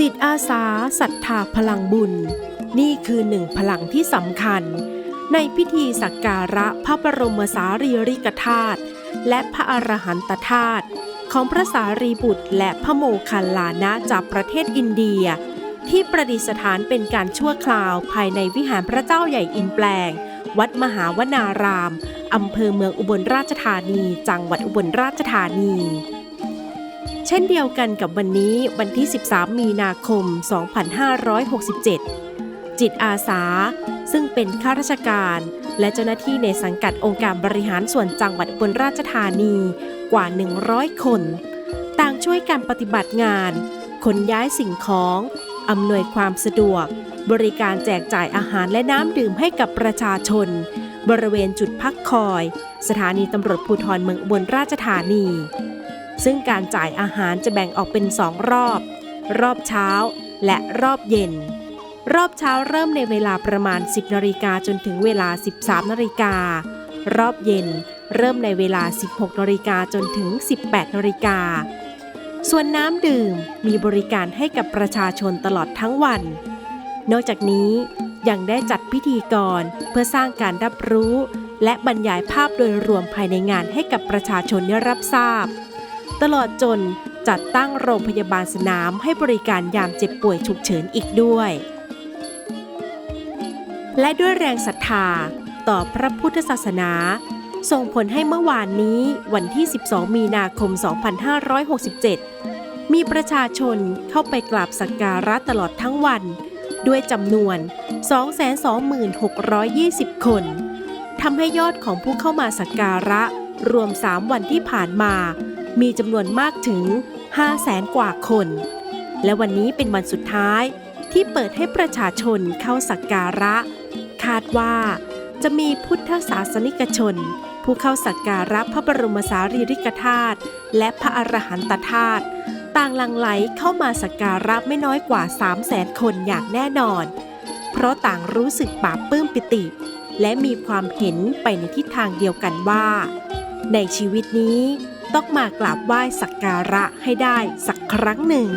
จิตอาสาศรัทธาพลังบุญ นี่คือหนึ่งพลังที่สำคัญ ในพิธีสักการะพระบรมสารีริกธาตุและพระอรหันตธาตุของพระสารีบุตรและพระโมคคัลลานะจากประเทศอินเดีย ที่ประดิษฐานเป็นการชั่วคราวภายในวิหารพระเจ้าใหญ่อินแปลง วัดมหาวนารามอำเภอเมืองอุบลราชธานี จังหวัดอุบลราชธานี เช่นเดียวกันกับวันนี้วันที่ 13 มีนาคม 2567 จิตอาสา ซึ่งเป็นข้าราชการ และเจ้าหน้าที่ในสังกัดองค์การบริหารส่วนจังหวัดบลราชธานีกว่า 100 คน ต่างช่วยกันปฏิบัติงาน ขนย้ายสิ่งของ อำนวยความสะดวก บริการแจกจ่ายอาหารและน้ำดื่มให้กับประชาชน บริเวณจุดพักคอย สถานีตำรวจภูธรเมืองบลราชธานี ซึ่งการจ่ายอาหารจะแบ่งออกเป็นสองรอบ รอบเช้าและรอบเย็น รอบเช้าเริ่มในเวลาประมาณ 10นาฬิกาจนถึงเวลา 13นาฬิการอบเย็นเริ่มในเวลา 16นาฬิกาจนถึง 18นาฬิกาส่วนน้ำดื่มมีบริการให้กับประชาชนตลอดทั้งวัน นอกจากนี้ยังได้จัดพิธีกรเพื่อสร้างการรับรู้ และบรรยายภาพโดยรวมภายในงานให้กับประชาชนได้รับทราบ ตลอดจนจัดตั้งโรงพยาบาลสนามให้บริการยามเจ็บป่วยฉุกเฉินอีกด้วย และด้วยแรงศรัทธาต่อพระพุทธศาสนา ส่งผลให้เมื่อวานนี้วันที่ 12 มีนาคม 2567 มีประชาชนเข้าไปกราบสักการะตลอดทั้งวัน ด้วยจำนวน 226,620 คนทำให้ยอดของผู้เข้ามาสักการะรวม 3 วันที่ผ่านมา มีจำนวนมากถึง 500,000กว่าคน และวันนี้เป็นวันสุดท้ายที่เปิดให้ประชาชนเข้าสักการะ คาดว่าจะมีพุทธศาสนิกชน ผู้เข้าสักการะพระบรมสารีริกธาตุและพระอรหันตธาตุต่างหลังไหลเข้ามาสักการะไม่น้อยกว่า 3 0 0แสนคนอย่างแน่นอน เพราะต่างรู้สึกปลาบปลื้มปิติ และมีความเห็นไปในทิศทางเดียวกันว่า ในชีวิตนี้ ต้องมากราบไหว้สักการะให้ได้สักครั้งหนึ่ง